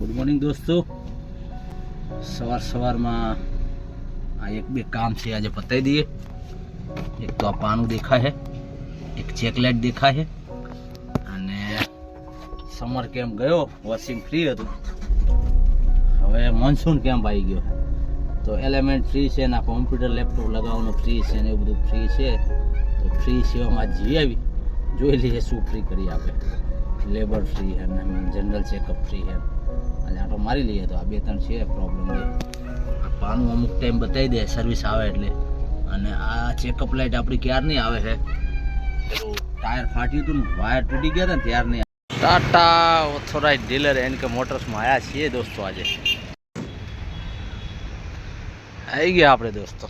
Good morning દોસ્તો. સવાર સવારમાં આ એક બે કામ છે, આજે પતાવી દઈએ. એક તો આ પાનું દેખાય છે એક ચેકલેટ દેખાય છે અને સમર કેમ્પ ગયો? વોશિંગ ફ્રી હતું. હવે મોન્સૂન કેમ્પ આવી ગયો? તો એલિમેન્ટ ફ્રી છે ને આ કોમ્પ્યુટર, લેપટોપ લગાવવાનું ફ્રી છે ને એવું બધું ફ્રી છે. તો ફ્રી સેવામાં જીવી આવી. જોઈ લઈએ શું ફ્રી કરી આપે. લેબર ફ્રી છે ને જનરલ ચેકઅપ ફ્રી છે આજે આટો મારી લઈએ તો આ બે ત્રણ છે પ્રોબ્લેમ પાનું અમુક ટાઈમ બતાવી દે સર્વિસ આવે એટલે. અને આ ચેકઅપ લાઇટ આપણી ક્યારની આવે છે? ટાયર ફાટ્યું હતું વાયર તૂટી ગયા ને, ત્યારની Tata authorise dealer N K મોટર્સમાં આવ્યા છીએ દોસ્તો આજે. આવી ગયા આપણે દોસ્તો.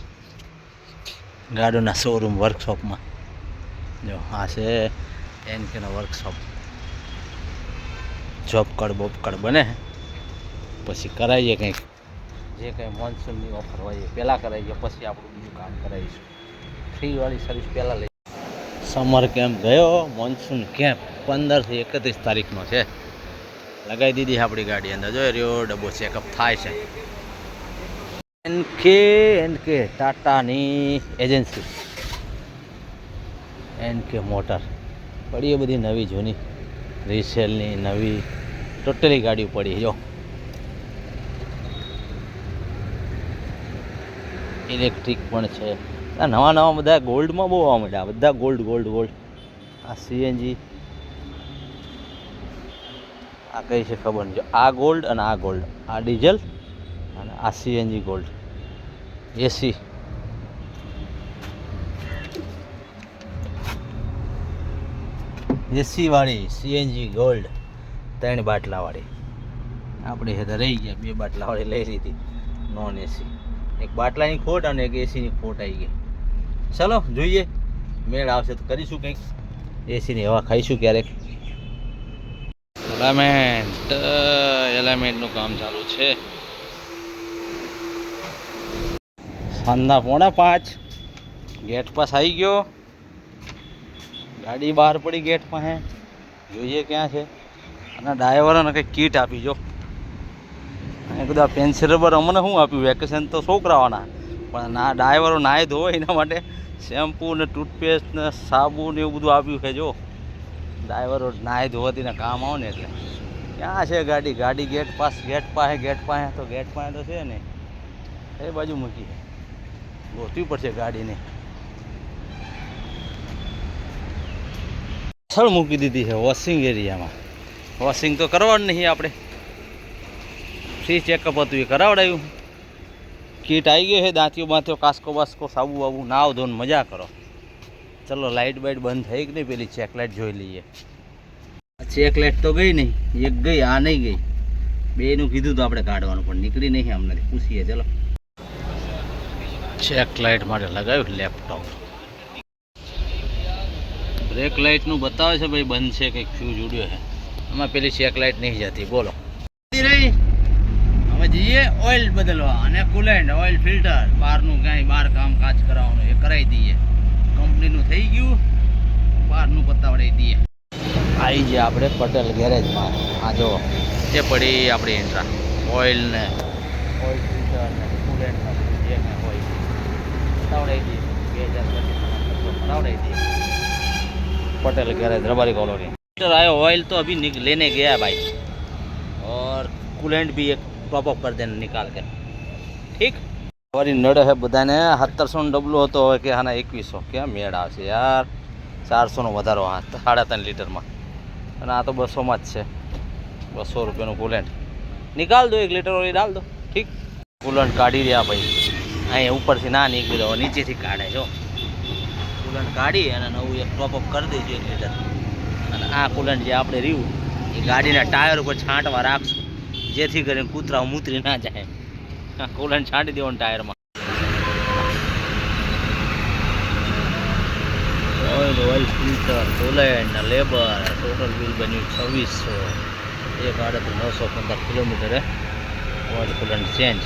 ગાડીના શોરૂમ વર્કશોપમાં જો, આ છે એન કેનો workshop job card, Bob card બને. પછી કરાવીએ કંઈક. જે કંઈ મોન્સૂનની ઓફર હોય એ પહેલાં કરાવીએ પછી આપણું બીજું કામ કરાવીશું ફ્રીવાળી સર્વિસ પહેલાં લઈ સમર કેમ્પ ગયો મોન્સૂન કેમ્પ પંદરથી એકત્રીસ તારીખનો છે. લગાવી દીધી આપણી ગાડી અંદર. જોઈ રહ્યો, ડબ્બો ચેકઅપ થાય છે. એન કે એન કે ટાટાની એજન્સી એન કે મોટર. પડી એ બધી નવી જૂની. રીસેલની નવી ટોટલી ગાડી પડી, જો. ઇલેક્ટ્રિક પણ છે. આ નવા નવા બધા ગોલ્ડમાં બહુ આવવા માંડ્યા બધા ગોલ્ડ ગોલ્ડ ગોલ્ડ આ સીએનજી આ કઈ છે ખબર નહીં. જો, આ ગોલ્ડ અને આ ગોલ્ડ આ ડીઝલ અને આ સીએનજી ગોલ્ડ એસી એસી વાળી સીએનજી ગોલ્ડ ત્રણ બાટલાવાળી. આપણે હેતા રહી ગયા, બે બાટલાવાળી લઈ લીધી નોન એસી એક બાટલાની ખોટ અને એક એસીની ખોટ આવી ગઈ. ચલો, જોઈએ. મેળ આવશે તો કરીશું કંઈક. એસીની હવા ખાઈશું ક્યારેક. એલામેન્ટ એલામેન્ટનું કામ ચાલુ છે. સાંજના પોણા પાંચ. ગેટ પાસ આવી ગયો. ગાડી બહાર પડી ગેટ પાસે જોઈએ ક્યાં છે. અને ડ્રાઈવરોને કંઈક કીટ આપી જો. અને બધા પેન્સિલ રબર અમને શું આપ્યું? વેકેશન તો છોકરાઓના. પણ ના, ડ્રાઈવરો નાહી ધોવે એના માટે શેમ્પૂ ને ટૂથપેસ્ટ ને સાબુ ને એવું બધું આપ્યું છે, જો. ડ્રાઈવરો નાય ધોવાથી ને કામ આવે ને એટલે. ક્યાં છે ગાડી? ગાડી ગેટ પાસ, ગેટ પાસે ગેટ પાસે. તો ગેટ પાસે તો છે ને. એ બાજુ મૂકી ગોતવી પડશે ગાડીને. સ્થળ મૂકી દીધી છે વોશિંગ એરિયામાં. વોશિંગ તો કરવાનું નહીં આપણે. ફ્રી ચેકઅપ હતું એ કરાવડાયું. કીટ આવી ગયો છે, દાંતીઓ બાંતીઓ, કાસ્કો બાસ્કો, સાબુ બાબુ, નાવ ધોને મજા કરો. ચલો લાઇટ બાઇટ બંધ થઈ કે નહીં પેલી ચેકલાઇટ જોઈ લઈએ. ચેકલાઇટ તો ગઈ નહીં, એક ગઈ, આ નહીં ગઈ. બેનું કીધું તો આપણે કાઢવાનું, પણ નીકળી નહીં અમને. પૂછીએ, ચલો. ચેક લાઇટ માટે લગાવ્યું લેપટોપ બ્રેક લાઇટનું બતાવે છે ભાઈ, બંધ છે કંઈક ફ્યુઝ ઉડ્યો છે. આમાં પેલી ચેક લાઇટ નહીં જતી બોલો. હવે જઈએ ઓઇલ બદલવા અને કુલેન્ટ ઓઇલ ફિલ્ટર બહારનું ક્યાંય બહાર કામ કાજ કરાવવાનું, એ કરાવી દઈએ. કંપનીનું થઈ ગયું, બહારનું પતાવડાવી દઈએ. આવી ગયા આપણે પટેલ ગેરેજમાં. આ જો, એ પડી આપણી એન્ટ્રા ઓઇલ ને ઓઇલ ફિલ્ટર ને કુલેન્ટ જે હોય. પતાવડાવી દઈએ. બે હજાર પતાવડાવી દઈએ. Patel garage Rabari colony litre आया ऑयल तो अभी निक, लेने गया भाई और कूलेंट भी एक टॉप अप कर देना निकाल के ઠીક ફરી નડે છે બધાને સત્તરસો નો ડબલો હતો હવે કે આના એકવીસો ક્યાં મેળ આવશે યાર ચારસોનો વધારો હા સાડા ત્રણ લીટરમાં અને આ તો બસોમાં જ છે બસો રૂપિયાનું કુલેન્ટ નિકાલ દો એક લીટર ઓલી ડાલ દો ઠીક કુલન્ટ કાઢી રહ્યા ભાઈ અહીંયા ઉપરથી ના નીકળ્યો નીચેથી કાઢે જો કુલન્ટ કાઢી અને નવું એક ટોપઅપ કરી દઈશું એક લીટર અને આ કુલન્ટ જે આપણે રહ્યું એ ગાડીના ટાયર ઉપર છાંટવા રાખશું, જેથી કરીને કૂતરા મૂતરી ના જાય. આ કુલન્ટ છાંટી દેવાનું ટાયરમાં. Oil oil filter coolant labour total bill બન્યું છવ્વીસો. એક આડત્રીસ નવસો પંદર કિલોમીટરે ઓઇલ કુલન્ટ ચેન્જ